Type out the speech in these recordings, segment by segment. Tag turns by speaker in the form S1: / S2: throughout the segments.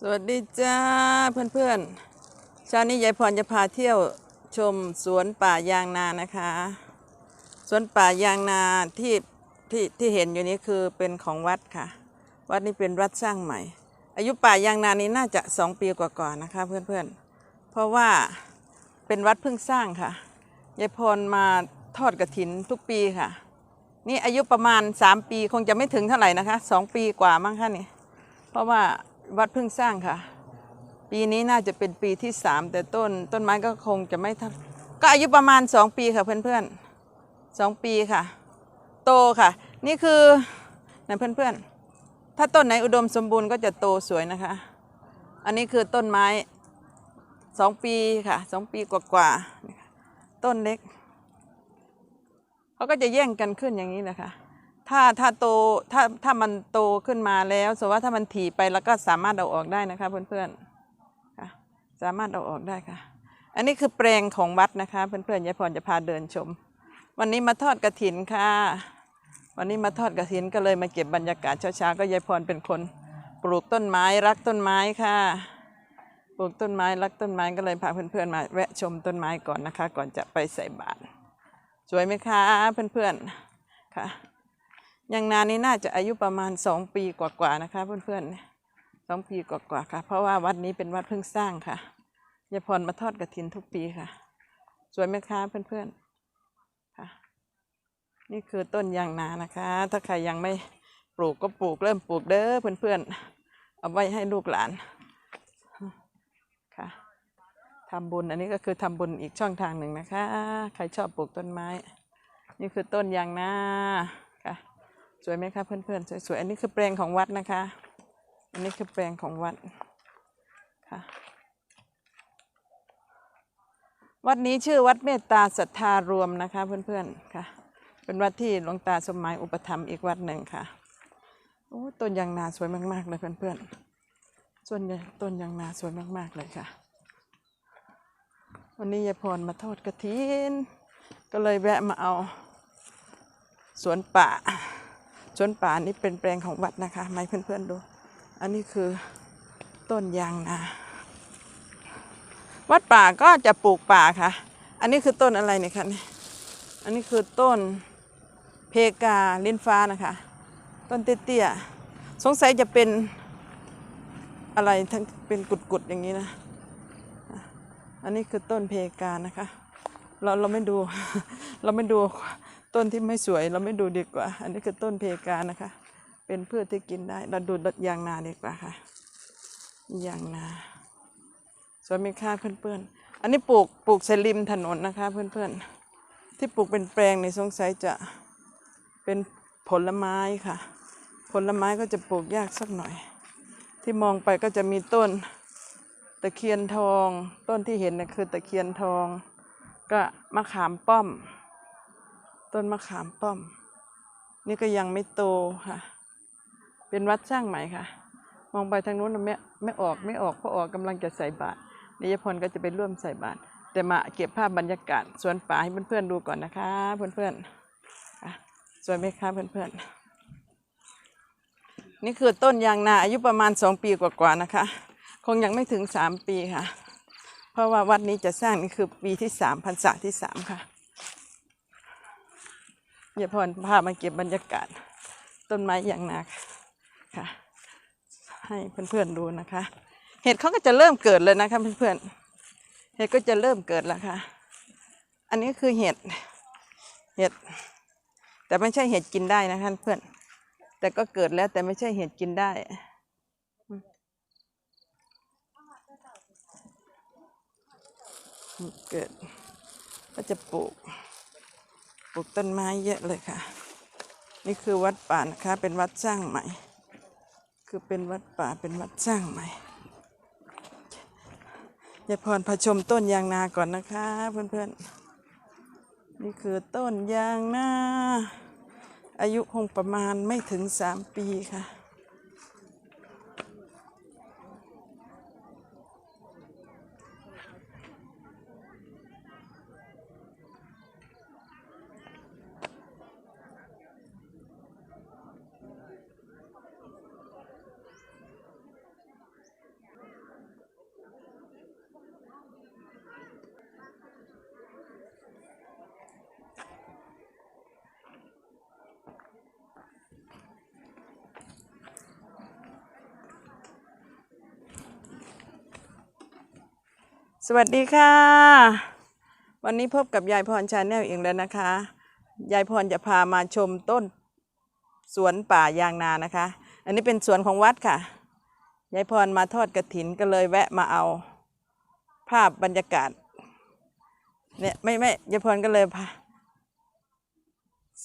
S1: สวัสดีจ้าเพื่อนๆเช้านี้ยายพรจะพาเที่ยวชมสวนป่ายางนานะคะ สวนป่ายางนาที่ที่ที่เห็นอยู่นี้คือเป็นของวัดค่ะ วัดนี้เป็นวัดสร้างใหม่ อายุป่ายางนานี้น่าจะสองปีกว่าๆนะคะเพื่อนๆ เพราะว่าเป็นวัดเพิ่งสร้างค่ะยายพรมาทอดกระถินทุกปีค่ะ นี่อายุประมาณ 3 ปีคงจะไม่ถึงเท่าไหร่นะคะสองปีกว่ามั้งคะนี่เพราะว่า วัดเพิ่งสร้างค่ะ ปีนี้น่าจะเป็นปีที่สามแต่ต้นต้นไม้ก็คงจะไม่ทันก็อายุประมาณสองปีค่ะเพื่อนๆสองปีค่ะ โตค่ะ นี่คือนะเพื่อนๆ ถ้าต้นไหนอุดมสมบูรณ์ก็จะโตสวยนะคะ อันนี้คือต้นไม้สองปีค่ะสองปีกว่าๆต้นเล็กเขาก็จะแย่งกันขึ้นอย่างนี้แหละคะ ถ้าถ้าโตถ้าถ้ามันโตขึ้นมาแล้วสมมติว่าถ้ามันถี่ไปแล้วก็สามารถเอาออกได้นะคะ เพื่อนๆค่ะสามารถเอาออกได้ค่ะ อันนี้คือแปลงของวัดนะคะ เพื่อนๆยายพรจะพาเดินชม วันนี้มาทอดกระถินค่ะ วันนี้มาทอดกระถินก็เลยมาเก็บบรรยากาศเช้าๆก็ยายพรเป็นคน ปลูกต้นไม้รักต้นไม้ค่ะปลูกต้นไม้รักต้นไม้ก็เลยพาเพื่อนๆมาแวะชมต้นไม้ก่อนนะคะ ก่อนจะไปใส่บาตรสวยไหมคะเพื่อนๆค่ะ ยังนานนี้น่าจะอายุประมาณสองปีกว่าๆนะคะ เพื่อนๆสองปีกว่าๆค่ะ เพราะว่าวัดนี้เป็นวัดเพิ่งสร้างค่ะยายพรมาทอดกระถินทุกปีค่ะ สวยไหมคะเพื่อนๆค่ะ นี่คือต้นยางนานะคะ ถ้าใครยังไม่ปลูกก็ปลูกเริ่มปลูกเด้อเพื่อนๆเอาไว้ให้ลูกหลานค่ะทำบุญอันนี้ก็คือทำบุญอีกช่องทางหนึ่งนะคะ ใครชอบปลูกต้นไม้ นี่คือต้นยางนา สวยไหมคะเพื่อนๆสวยๆอันนี้คือแปลงของวัดนะคะ อันนี้คือแปลงของวัดค่ะวัดนี้ชื่อวัดเมตตาศรัทธารวมนะคะเพื่อนๆค่ะ เป็นวัดที่หลวงตาสมหมายอุปถัมอีกวัดหนึ่งค่ะโอ้ต้นยางนาสวยมากๆเลยเพื่อนๆส่วนใหญ่ต้นยางนาสวยมากๆเลยค่ะ วันนี้ยายพรมาทอดกระถินก็เลยแวะมาเอาสวนป่า สวนป่านี่เป็นแปลงของวัดนะคะมาให้เพื่อนๆดู อันนี้คือต้นยางนา วัดป่าก็จะปลูกป่าค่ะ อันนี้คือต้นอะไรเนี่ยคะนี่อันนี้คือต้นเพกาลิ้นฟ้านะคะ ต้นเตี้ยๆสงสัยจะเป็นอะไรทั้งเป็นกุดๆอย่างนี้นะ อันนี้คือต้นเพกานะคะ เราเราไม่ดู เราไม่ดู ต้นที่ไม่สวยเราไม่ดูดีกว่า อันนี้คือต้นเพกานะคะ เป็นพืชที่กินได้ เราดูยางนาดีกว่าค่ะยางนาสวยไหมคะเพื่อนๆ อันนี้ปลูกปลูกใส่ริมถนนนะคะเพื่อนๆ ที่ปลูกเป็นแปลงในสงสัยจะเป็นผลไม้ค่ะ ผลไม้ก็จะปลูกยากสักหน่อย ที่มองไปก็จะมีต้นตะเคียนทอง ต้นที่เห็นนะคือตะเคียนทอง ก็มะขามป้อม ต้นมะขามป้อม นี่ก็ยังไม่โตค่ะ เป็นวัดสร้างใหม่ค่ะ มองไปทางนู้นนะไม่ไม่ออกไม่ออกเพราะออกกำลังจะใส่บาตรนิยพลก็จะไปร่วมใส่บาตรแต่มาเก็บภาพบรรยากาศสวนป่าให้เพื่อนๆดูก่อนนะคะ เพื่อนๆสวยไหมคะเพื่อนๆนี่คือต้นยางนาอายุประมาณสองปีกว่าๆนะคะ คงยังไม่ถึงสามปีค่ะ เพราะว่าวัดนี้จะสร้างนี่คือปีที่สามพรรษาที่สามค่ะ อย่าพรพามาเก็บบรรยากาศ ต้นไม้อย่างนาค่ะ ให้เพื่อนๆดูนะคะ เห็ดเขาก็จะเริ่มเกิดเลยนะคะเพื่อนๆเห็ดก็จะเริ่มเกิดแล้วค่ะ อันนี้คือเห็ดเห็ด แต่ไม่ใช่เห็ดกินได้นะคะเพื่อน แต่ก็เกิดแล้วแต่ไม่ใช่เห็ดกินได้เกิดก็จะปลูก ลูกต้นไม้เยอะเลยค่ะ นี่คือวัดป่านะคะ เป็นวัดสร้างใหม่ คือเป็นวัดป่าเป็นวัดสร้างใหม่ยายพรผชมต้นยางนาก่อนนะคะ เพื่อนๆ นี่คือต้นยางนาอายุคงประมาณไม่ถึงสามปีค่ะ สวัสดีค่ะ วันนี้พบกับยายพรชาแนลเอีกแล้วนะคะ ยายพรจะพามาชมต้น สวนป่ายางนานะคะ อันนี้เป็นสวนของวัดค่ะ ยายพรมาทอดกระถินก็เลยแวะมาเอาภาพบรรยากาศ เนี่ยไม่ไม่ยายพรก็เลยพา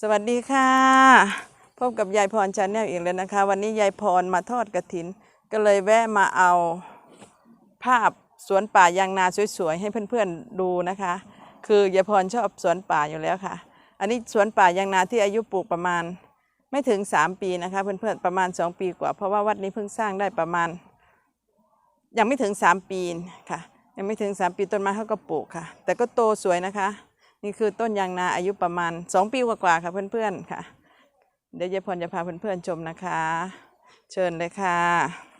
S1: สวัสดีค่ะ พบกับยายพรชาแนลอีกแล้วนะคะ วันนี้ยายพรมาทอดกระถิน ก็เลยแวะมาเอาภาพ สวนป่ายางนาสวยๆให้เพื่อนๆดูนะคะ คือยายพรชอบสวนป่าอยู่แล้วค่ะ อันนี้สวนป่ายางนาที่อายุปลูกประมาณไม่ถึง 3 ปีนะคะเพื่อนๆประมาณ 2 ปีกว่า เพราะว่าวัดนี้เพิ่งสร้างได้ประมาณ ยังไม่ถึง 3 ปีค่ะ ยังไม่ถึง 3 ปีต้นไม้เขาก็ปลูกค่ะ แต่ก็โตสวยนะคะ นี่คือต้นยางนาอายุประมาณ 2 ปีกว่าๆค่ะเพื่อนๆค่ะ เดี๋ยวยายพรจะพาเพื่อนๆชมนะคะ เชิญเลยค่ะ